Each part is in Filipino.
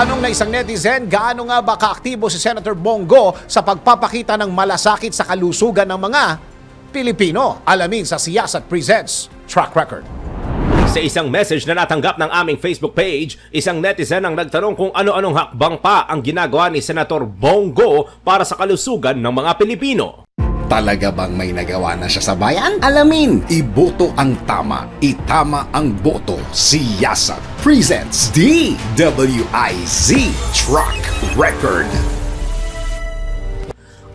Tanong na isang netizen, gaano nga ba kaaktibo si Senator Bongo sa pagpapakita ng malasakit sa kalusugan ng mga Pilipino? Alamin sa Siyasat Presents Track Record. Sa isang message na natanggap ng aming Facebook page, isang netizen ang nagtanong kung ano-anong hakbang pa ang ginagawa ni Senator Bongo para sa kalusugan ng mga Pilipino. Talaga bang may nagawa na siya sa bayan? Alamin! Iboto ang tama. Itama ang boto. Siyasat presents DWIZ Truck Record.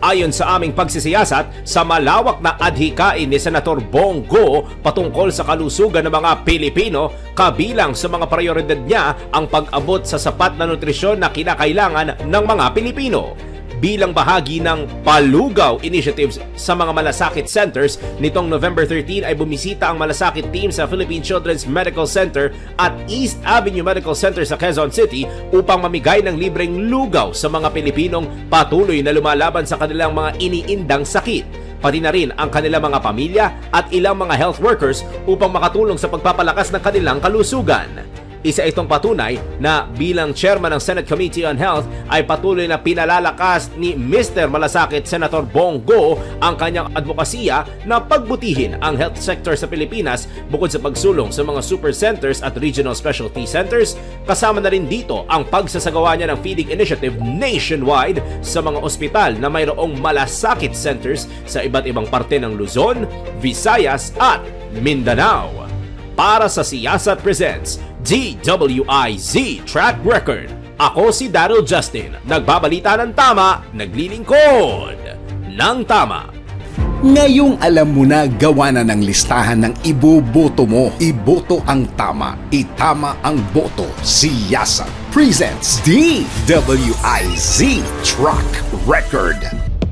Ayon sa aming pagsisiyasat, sa malawak na adhikain ni Senator Bongo patungkol sa kalusugan ng mga Pilipino, kabilang sa mga prioridad niya ang pag-abot sa sapat na nutrisyon na kinakailangan ng mga Pilipino. Bilang bahagi ng Palugaw Initiatives sa mga malasakit centers, nitong November 13 ay bumisita ang malasakit team sa Philippine Children's Medical Center at East Avenue Medical Center sa Quezon City upang mamigay ng libreng lugaw sa mga Pilipinong patuloy na lumalaban sa kanilang mga iniindang sakit pati na rin ang kanilang mga pamilya at ilang mga health workers upang makatulong sa pagpapalakas ng kanilang kalusugan. Isa itong patunay na bilang chairman ng Senate Committee on Health ay patuloy na pinalalakas ni Mr. Malasakit Senator Bongo ang kanyang advokasya na pagbutihin ang health sector sa Pilipinas bukod sa pagsulong sa mga super centers at regional specialty centers. Kasama na rin dito ang pagsasagawa niya ng feeding initiative nationwide sa mga ospital na mayroong malasakit centers sa iba't ibang parte ng Luzon, Visayas at Mindanao. Para sa Siyasat Presents DWIZ Track Record. Ako si Daryl Justin, nagbabalita ng tama, naglilingkod ng tama. Ngayong alam mo na gawa na ng listahan ng iboboto mo. Iboto ang tama. Itama ang boto. Siyasat presents DWIZ Truck Record.